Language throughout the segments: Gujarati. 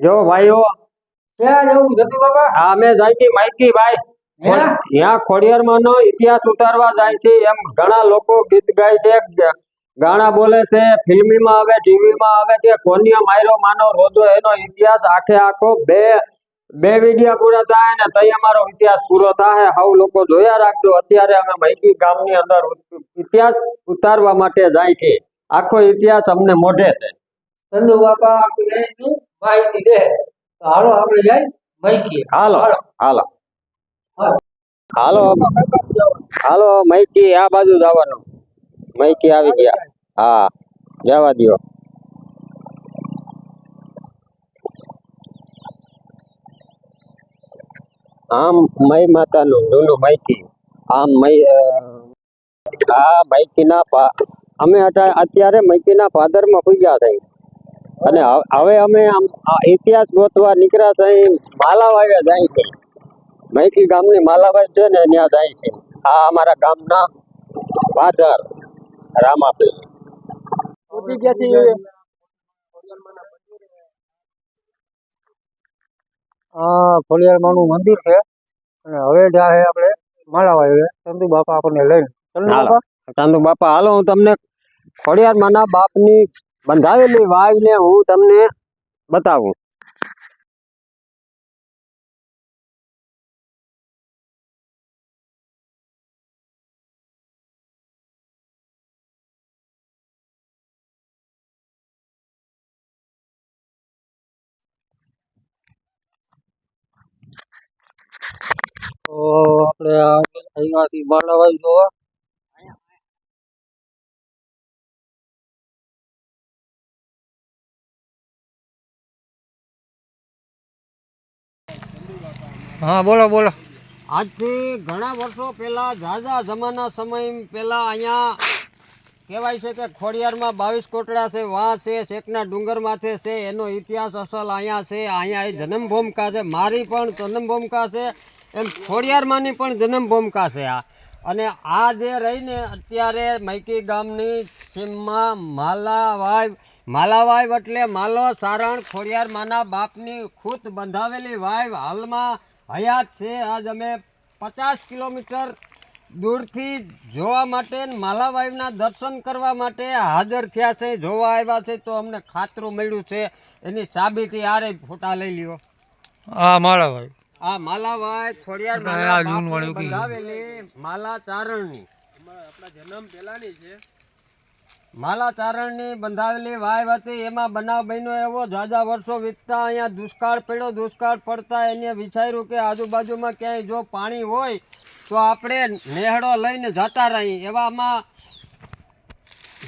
જો ભાઈઓ. હા અમે જાય છે માઇકી ભાઈ? ત્યાં ખોડિયારમાં નો ઇતિહાસ ઉતારવા જાય છે. એમ ઘણા લોકો ગીત ગાય છે ગાણા બોલે છે. ફિલ્મીમાં આવે ટીવીમાં આવે કે કોનિયા માયરો માનો રોજો એનો ઇતિહાસ આખે આખો બે બે વિડિયા પૂરા થાય ને તઈ અમારો ઇતિહાસ પૂરો થાય. હવ લોકો જોયા રાખજો. અત્યારે અમે માઇકી ગામની અંદર ઇતિહાસ ઉતારવા માટે જાય છે. આખો ઇતિહાસ અમને મોઢે છે. ચંદુ બાપા માહિતી દે. તો હાલો આપણે જાય મૈકી હાલો હાલો. હાલો. હાલો મૈકી આ બાજુ જવાનું. મૈકી આવી ગયા. હા જવા દો આમ મય માતાનું જૂનું મૈકી. આમ મય આ મૈકીના અમે અત્યારે મૈકીના ફાધરમાં પૂજ્યા થઈ અને હવે- અમે આમ આ ઇતિહાસ ગોતવા નીકળ્યા થઈ માલાવાવે જાય છે. મૈકી ગામની માલાભાઈ છે ને ત્યાં જાય છે. આ અમારા ગામના પાદર રામાપીર. આ ખોડિયારમાંનું મંદિર છે. અને હવે જાય આપણે માળાવાય ચંદુ બાપા આપણને લઈને. ચંદુ બાપા? ચાંદુ બાપા હાલો હું તમને ખોડિયાર માના બાપની બંધાવેલી વાવને હું તમને બતાવું. તો આપણે અહીંયાથી માળાવાય જોવા હા, બોલો બોલો. આજથી ઘણા વર્ષો પહેલા, ઝાઝા જમાના સમય પહેલા અહીંયા કહેવાય છે કે ખોડિયારમાં બાવીસ કોટડા છે વા છે, શેખના ડુંગર માથે છે, એનો ઇતિહાસ અસલ અહીંયા છે, અહીંયા એ જન્મભૂમિકા છે, મારી પણ જન્મભૂમિકા છે, એમ ખોડિયારમાંની પણ જન્મભૂમિકા છે આ. અને આ જે રહીને અત્યારે મૈકી ગામની સીમમાં માલાવાય માલાવાય એટલે માલો સારણ ખોડિયાર માના બાપની ખૂત બંધાવેલી વાય હાલમાં હયાત છે આજ અમે પચાસ કિલોમીટર દૂરથી જોવા માટે ને માલાવાઈના દર્શન કરવા માટે હાજર થયા છે જોવા આવ્યા છે તો અમને ખાતરું મળ્યું છે. એની સાબિતી આરે ફોટા લઈ લ્યો. હા માલાભાઈ આ માલાવાઈ ખોડિયાર માલા ચારણની. જૂન વાળી બાપની ઉગી. બંધાવેલી વાવ હતી એમાં બનાવ બન્યો એવો જાજા વર્ષો વીતતા અહીંયા દુષ્કાળ પડ્યો, દુષ્કાળ પડતા એને વિચાર્યું કે આજુબાજુમાં ક્યાંય જો પાણી હોય તો આપણે નેહડો લઈને જતા રહી એવામાં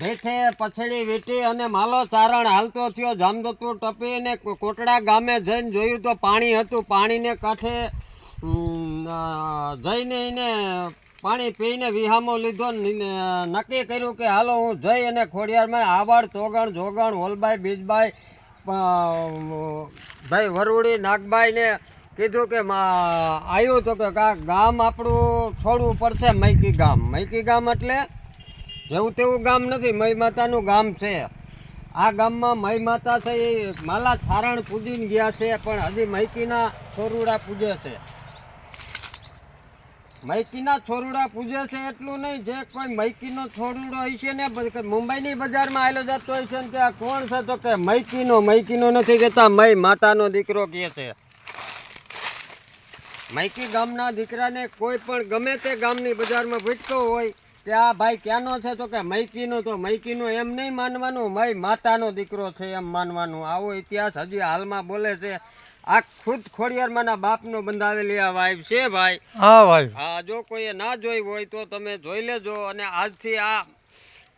ભેઠે પછડી વીટી અને માલો ચારણ હાલતો થયો જામદત્તુ ટપીને કોટડા ગામે જઈને જોયું તો પાણી હતું પાણીને કાંઠે જઈને એને પાણી પીને વિહામો લીધો નક્કી કર્યું કે હાલો હું જઈ અને ખોડિયારમાં આવડ તોગણ જોગણ, હોલબાઈ, બીજબાઈ ભાઈ વરુડી નાગબાઈને કીધું કે આવ્યું તો કે કા ગામ આપણું છોડવું પડશે મૈકી ગામ. મૈકી ગામ એટલે જેવું તેવું ગામ નથી, મય માતાનું ગામ છે. આ ગામમાં મય માતા છે એ માલા છારણ પૂજીને ગયા છે, પણ હજી મૈકીના છોરુડા પૂજે છે. મૈકીના છોરુડા પૂજે છે એટલું નહીં. જે કોઈ મૈકીનો છોરુડો હશે ને મુંબઈની બજારમાં આવેલો જતો હશે ને કે કોણ છે? તો કે મૈકીનો મૈકીનો નથી કહેતા, મય માતાનો દીકરો કહે છે. મૈકી ગામના દીકરાને કોઈ પણ ગમે તે ગામની બજારમાં ભટકો હોય, કે આ ભાઈ ક્યાંનો છે? તો કે મૈકીનો તો મૈકીનો એમ નહીં માનવાનું, મય માતાનો દીકરો છે એમ માનવાનું. આવો ઇતિહાસ હજી હાલમાં બોલે છે. આ ખુદ ખોડિયારમાંના બાપનો બંધાવેલી આ વાઈફ છે ભાઈ. હા ભાઈ હા જો કોઈએ ના જોઈ હોય તો તમે જોઈ લેજો અને આજથી આ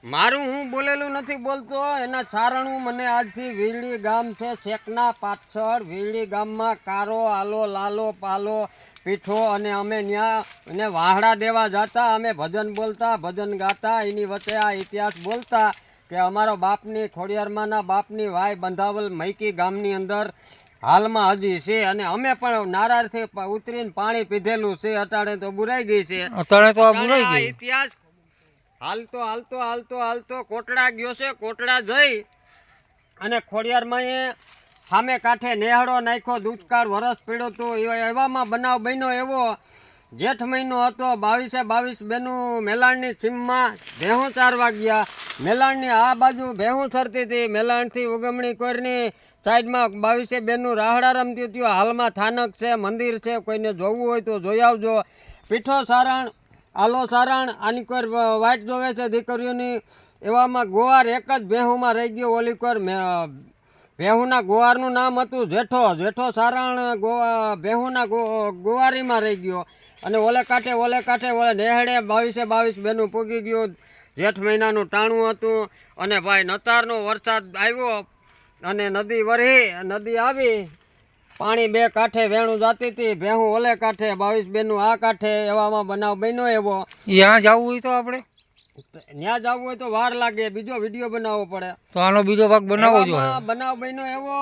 મારું હું બોલેલું નથી બોલતો એના ચારણું મને આજથી વીરડી ગામ છે શેકના પાછળ. વીરડી ગામમાં કારો આલો લાલો પાલો પીઠો અને અમે ત્યાં એને વાહડા દેવા જતા અમે ભજન બોલતા ભજન ગાતા એની વચ્ચે આ ઇતિહાસ બોલતા કે અમારો બાપની ખોડિયારમાંના બાપની વાય બંધાવલ મૈકી ગામની અંદર હાલમાં હજી છે અને અમે પણ નારાજથી પ- ઉતરીને પાણી પીધેલું છે. અટાણે તો બુરાઈ ગઈ છે. તો અટાણે ભૂલાઈ આ ગઈ ઇતિહાસ હાલતો હાલતો હાલતો હાલતો કોટડા ગયો છે કોટડા જઈ અને ખોડિયારમાં એ સામે કાંઠે નેહડો નાખ્યો દુષ્કાળ વરસ પીડ્યો તો એવા- એવામાં બનાવ બન્યો એવો. જેઠ મહિનો હતો બાવીસે બાવીસ બેનું મેલાણની ચીમમાં ભેહું ચારવા ગયા. મેલાણની આ બાજુ ભેહું સરતી હતી. મેલાણથી ઉગમણી કોરની સાઈડમાં બાવીસે બેનું રાહડા રમતી હતી હાલમાં થાનક છે, મંદિર છે, કોઈને જોવું હોય તો જોઈ આવજો. પીઠો સારણ, આલો સારણ, આની કોઈ વાઇટ જોવે છે દીકરીઓની. એવામાં ગોવાર એક જ ભેહુમાં રહી ગયો, ઓલી કોર ભેહુના ગોવારનું નામ હતું જેઠો. જેઠો સારણ ગોવા, ભેહુના ગોવારીમાં રહી ગયો. અને ઓલે કાંઠે ઓલે કાંઠે, ઓલે નેહડે બાવીસે બાવીસ બેનું પૂગી ગયું. જેઠ મહિનાનું ટાણું હતું. અને ભાઈ નતારનો વરસાદ આવ્યો. અને નદી વરહી નદી આવી. પાણી બે કાંઠે વેણું જાતી હતી. ભેહું ઓલે કાંઠે બાવીસ બેનું આ કાંઠે એવામાં બનાવ બન્યો એવો. ત્યાં જવું હોય તો આપણે? ત્યાં જવું હોય તો વાર લાગે. બીજો વીડિયો બનાવવો પડે. તો આનો બીજો ભાગ બનાવવો જોઈએ. બનાવ બન્યો એવો.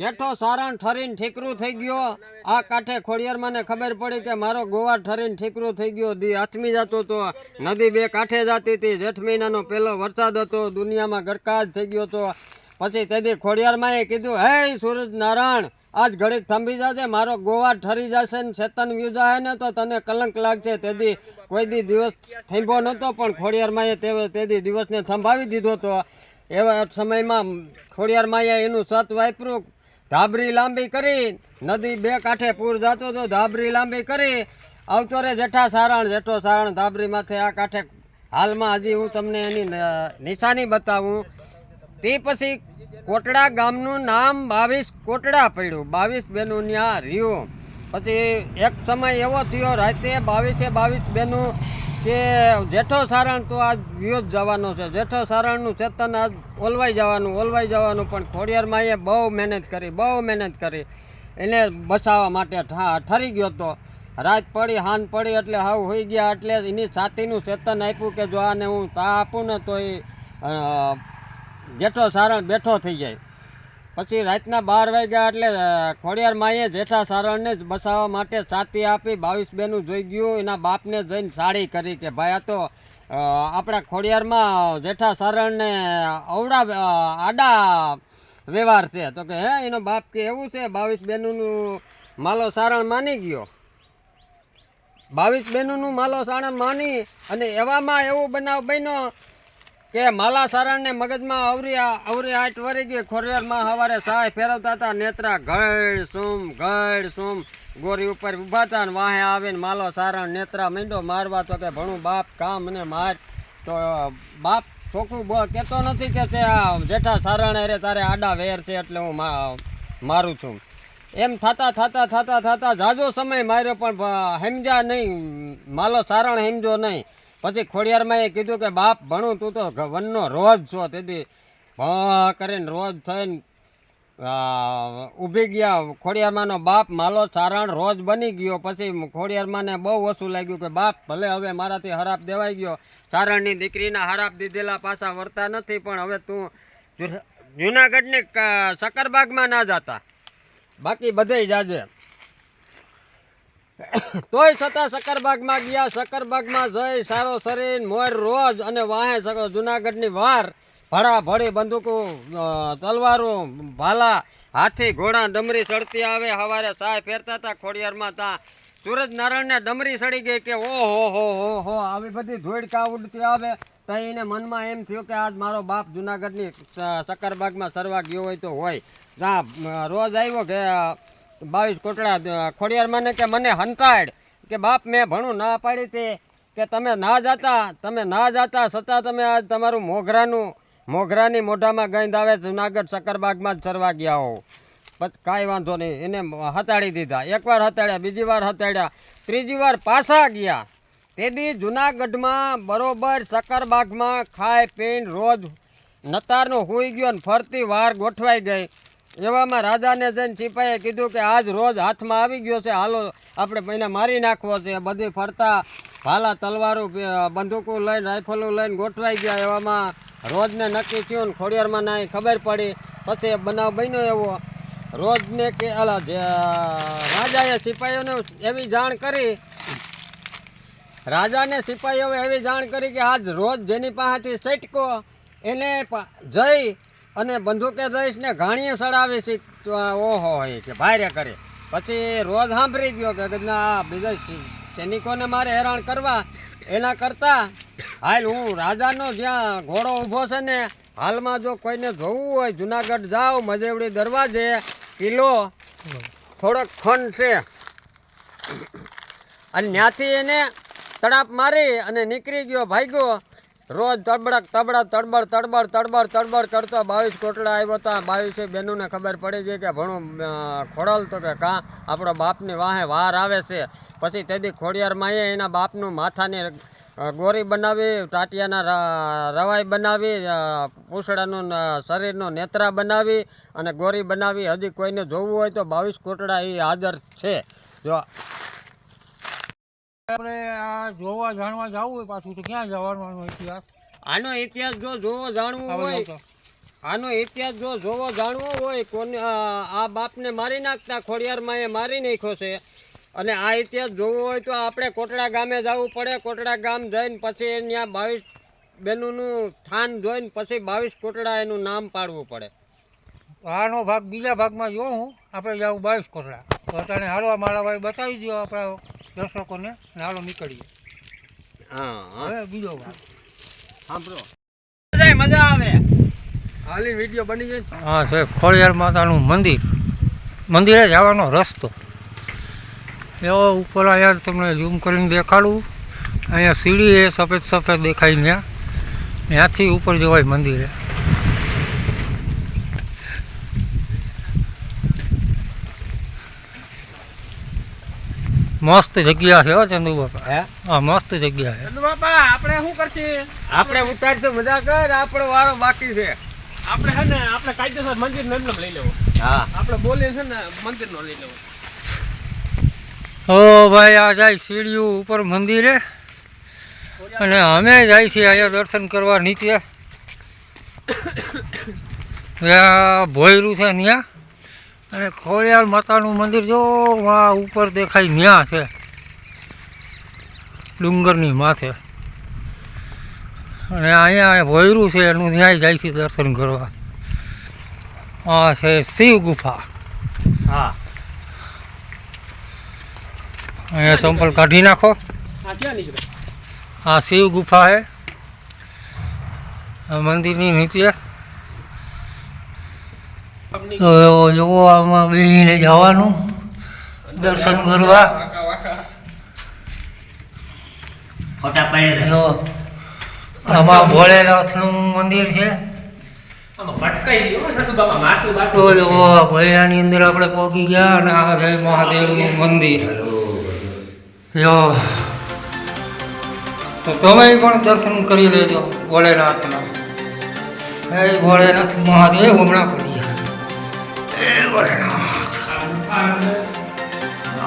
જેઠો સારણ ઠરીને ઠીકરું થઈ ગયો. આ કાંઠે ખોડિયારમાં ને ખબર પડી કે મારો ગોવા ઠરીને ઠીકરું થઈ ગયો. દી હાથમી જતો તો નદી બે કાંઠે જતી હતી. જેઠ મહિનાનો પહેલો વરસાદ હતો. દુનિયામાં ગરકાજ થઈ ગયો તો પછી તેથી ખોડિયારમાં એ કીધું, હે સૂરજ નારાયણ, આજ ઘડીક થંભી જશે મારો ગોવા ઠરી જશે ને ચેતન વ્યુ જાય ને તો તને કલંક લાગશે. તેથી કોઈ દી દિવસ થંભો નહોતો, પણ ખોડિયારમાં તે તેથી દિવસને થંભાવી દીધો તો એવા સમયમાં ખોડિયારમાં એનું સત વાપરું ધાબરી લાંબી કરી, નદી બે કાંઠે પૂર જતો તો ધાબરી લાંબી કરી આવતો જેઠા સારણ, જેઠો સારણ, ધાબરી માથે આ કાંઠે, હાલમાં હજી હું તમને એની નિશાની બતાવું. તે પછી કોટડા ગામનું નામ બાવીસ કોટડા પડ્યું. બાવીસ બેનું ત્યાં રહ્યું પછી એક સમય એવો થયો, રાતે બાવીસે બાવીસ બેનું કે જેઠો સારણ તો આજ યુદ્ધ જવાનો છે. જેઠો સારણનું ચેતન આજ ઓલવાઈ જવાનું ઓલવાઈ જવાનું, પણ ખોડિયારમાં એ બહુ મહેનત કરી, બહુ મહેનત કરી. એને બસાવવા માટે ઠરી ગયો તો. રાત પડી, હાન પડી, એટલે હાવ હોઈ ગયા, એટલે એની છાતીનું ચેતન આપ્યું કે જો આને હું તા આપું ને તો એ જેઠો સારણ બેઠો થઈ જાય. પછી રાતના બાર વાગ્યા એટલે ખોડિયાર માએ જેઠા સારણને જ બસાવવા માટે છાતી આપી, બાવીસ બેનું જોઈ ગયું. એના બાપને જઈને સાડી કરી કે, ભાઈ, આ તો આપણા ખોડિયારમાં જેઠા સારણને અવડા આડા વ્યવહાર છે. તો કે, હે, એનો બાપ કે એવું છે? બાવીસ બેનુંનું માલો સારણ માની ગયો. બાવીસ બેનુંનું માલો સારણ માની અને એવામાં એવું બનાવ બન્યો કે માલા સારણને મગજમાં અવરી અવરી આઠ વરી ગઈ. ખોરિયારમાં સવારે સાય ફેરવતા હતા. નેત્રા ઘડ સુમ ઘડ સુમ ગોરી ઉપર ઊભા હતા ને વાહે આવીને માલો સારણ નેત્રા મીંડો મારવા તો કે ભણું બાપ કામ અને માર. તો બાપ ચોખ્ખું બો કહેતો નથી કે તે આ જેઠા સારણ અરે તારે આડા વેર છે એટલે હું મારું છું. એમ થતા થતા થતા થતા જાજો સમય માર્યો પણ સમજ્યા નહીં. માલો સારણ સમજો નહીં. પછી ખોડિયારમાં એ કીધું કે, બાપ, ભણું તું તો વનનો રોજ છો. તેથી ભા કરીને રોજ થઈને ઊભી ગયા. ખોડિયારમાંનો બાપ માલો સારણ રોજ બની ગયો. પછી ખોડિયારમાંને બહુ ઓછું લાગ્યું કે, બાપ, ભલે હવે મારાથી હરાપ દેવાઈ ગયો. સારણની દીકરીના હરાપ દીધેલા પાછા વર્તા નથી, પણ હવે તું જુનાગઢની સકરબાગમાં ના જાતા. બાકી બધે જાજે. તોય છતાં સકરબાગમાં ગયા સકરબાગમાં જઈ, સારો શરીર, મોર રોજ અને વાહે જુનાગઢની વાર. ભડા ભડી બંદૂકો તલવારો, ભાલા, હાથી, ઘોડા, ડમરી ચડતી આવે સવારે સાય ફેરતા હતા ખોડિયારમાં ત્યાં સૂરજ નારાયણને ડમરી સડી ગઈ કે, ઓ, હો હો હો હો, આવી બધી ધોળકા ઉડતી આવે. તો એને મનમાં એમ થયું કે, આજ મારો બાપ જુનાગઢની સકરબાગમાં સરવા ગયો હોય તો હોય. ત્યાં રોજ આવ્યો કે બાવીસ કોટડા ખોડિયાર મને કે મને હંતાડ કે બાપ મેં ભણું ના પાડી તે, કે તમે ના જાતા, તમે ના જાતા છતાં તમે આજ તમારું મોઘરાનું, મોઘરાની મોઢામાં ગંધ આવે, જુનાગઢ સકરબાગમાં જ ચરવા ગયા હો પછી કાંઈ વાંધો નહીં, એને હતાડી દીધા. એકવાર હતાડ્યા, બીજી વાર હતાડ્યા, ત્રીજી વાર પાછા ગયા. તેથી જુનાગઢમાં બરોબર સકરબાગમાં ખાઈ પીને રોજ નતારનો હોઈ ગયો ને ફરતી વાર ગોઠવાઈ ગઈ. એવામાં રાજાને જઈને સિપાહીએ કીધું કે આજ રોજ હાથમાં આવી ગયો છે. હાલો, આપણે એને મારી નાખવો છે. બધી ફરતા ભાલા, તલવારો બંદૂકો લઈને, રાઇફલો લઈને ગોઠવાઈ ગયા. એવામાં રોજને નક્કી થયું ને ખોડિયારમાં ના ખબર પડી. પછી બનાવ બન્યો એવો. રોજને કે, અલા રાજાએ સિપાહીઓને એવી જાણ કરી. રાજાને સિપાહીઓએ એવી જાણ કરી કે આજ રોજ જેની પાસેથી સટકો, એને જઈ અને બંદૂકે દઈશ ને ઘાણીએ સડાવીશ તો ઓહો હોય કે ભારે કરે પછી રોજ સાંભળી ગયો કે ના, બીજા સૈનિકોને મારે હેરાન કરવા. એના કરતાં હાલ હું રાજાનો જ્યાં ઘોડો ઊભો છે ને, હાલમાં જો કોઈને જોવું હોય, જુનાગઢ જાઓ મજેવડી દરવાજે, કિલ્લો, થોડોક ખંડ છે. અને ત્યાંથી એને તડાપ મારી અને નીકળી ગયો, ભાગ્યો. રોજ તડબડક તબડક તડબડ તડબડ તડબડ તડબડ કરતો બાવીસ કોટડા આવ્યો હતા બાવીસે બહેનોને ખબર પડી ગઈ કે ભણું ખોડલ તો કે કાં, આપણો બાપની વાહે વાર આવે છે. પછી તેથી ખોડિયારમાં એના બાપનું માથાની ગોરી બનાવી, ટાટિયાના રવાઈ બનાવી શરીરનો શરીરનું નેત્રા બનાવી અને ગોરી બનાવી. હજી કોઈને જોવું હોય તો બાવીસ કોટડા એ હાજર છે. જો આપણે આ જોવા જાણવા જવું હોય પાછું તો ક્યાં જવાનું ઇતિહાસ? આનો ઇતિહાસ જો જોવો જાણવું હોય આનો ઇતિહાસ જો જોવો જાણવો હોય કોને આ બાપને મારી નાખતા ખોડિયારમાં એ મારી નાખ્યો છે. અને આ ઇતિહાસ જોવો હોય તો આપણે કોટડા ગામે જવું પડે. કોટડા ગામ જઈને પછી ત્યાં બાવીસ બેનુંનું થાન જોઈને પછી બાવીસ કોટડા એનું નામ પાડવું પડે. આનો ભાગ બીજા ભાગમાં જો હું. આપણે જાવું બાવીસ કોટડા. તો અત્યારે હાલવા માળાભાઈ બતાવી દો આપણા દર્શકોને નાળો નીકળીએ. હા હવે બીજો ભાગ સાંભળો. મજા આવે હાલી વીડિયો બની જાય હા ખોડિયાર માતાનું મંદિર. મંદિરે જવાનો રસ્તો. એવો ઉપર અહીંયા તમને ઝૂમ કરીને દેખાડું. અહીંયા સીડી એ સફેદ સફેદ દેખાય ત્યાં ત્યાંથી ઉપર જવાય મંદિરે. મસ્ત જગ્યા છે હો ચંદુ બાપા હે? હા મસ્ત જગ્યા છે. બાપા આપણે શું કરશે? આપણે ઉતાર તો મજા કર આપણો વારો બાકી છે. આપણે છે ને આપણે કાયદેસર મંદિર નો એમને લઈ લેવો. હા. આપણે બોલીએ છે ને મંદિર નો લઈ લેવો. ઓ ભાઈ આ જાય સીડીઓ ઉપર મંદિરે. અને અમે જાય છીએ અહીંયા દર્શન કરવા નીચે. ભોયરું છે ત્યાં અને ખોડિયાર માતાનું મંદિર જો આ ઉપર દેખાય ત્યાં છે ડુંગરની માથે. અને અહીંયા ભોયરું છે એનું ત્યાં જાય છે દર્શન કરવા. આ છે શિવ ગુફા. હા. અહીંયા ચંપલ કાઢી નાખો. હા આ શિવ ગુફા છે. મંદિરની નીચે. જોવો આમાં બેસીને જવાનું. દર્શન કરવા. જો આમાં ભોળેનાથનું મંદિર છે. તો બાથું જોવો અંદર આપણે પહોંચી ગયા અને આ છે મહાદેવનું મંદિર. જો તો તમે પણ દર્શન કરી લેજો ભોળેનાથના. એ ભોળેનાથ મહાદેવ હમણાં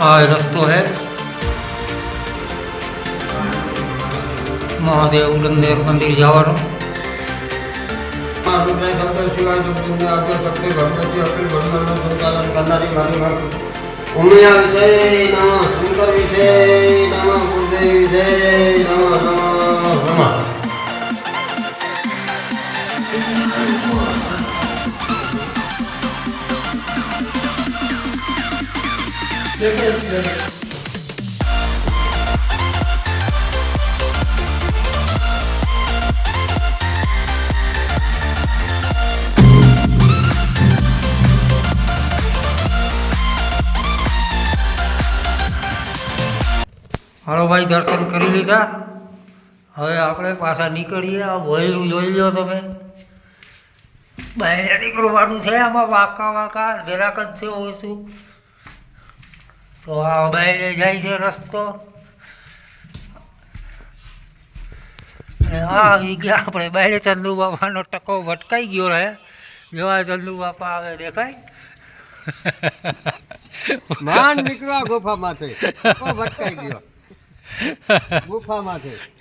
આ રસ્તો હે મહાદેવ ઉલંદેવ મંદિર જવાનો રુદ્રાય શબ્દ શિવાય શબ્દ આદ્ય શક્તિ ભગવતી અખિલ બ્રહ્માંડનું સંચાલન કરનારી મારી માતા ઉમિયા વિજય નમઃ શંકર વિજય નમઃ ગુરુદેવ વિજય નમઃ નમઃ નમઃ હાલો ભાઈ, દર્શન કરી લીધા. હવે આપણે પાછા નીકળીએ. આ ભોયરું જોઈ લો તમે. બહાર નીકળવાનું છે આમાં વાંકા વાંકા, જરાક જ છે ઓછું. તો આ બહાર જાય છે રસ્તો. અને આ આવી ગયા આપણે બાયડે ચંદુ બાપાનો ટકો ભટકાઈ ગયો રહે જેવા ચંદુ બાપા આવે દેખાય? માંડ નીકળ્યા ગુફામાંથી. ભટકાઈ ગયો. ગુફામાંથી.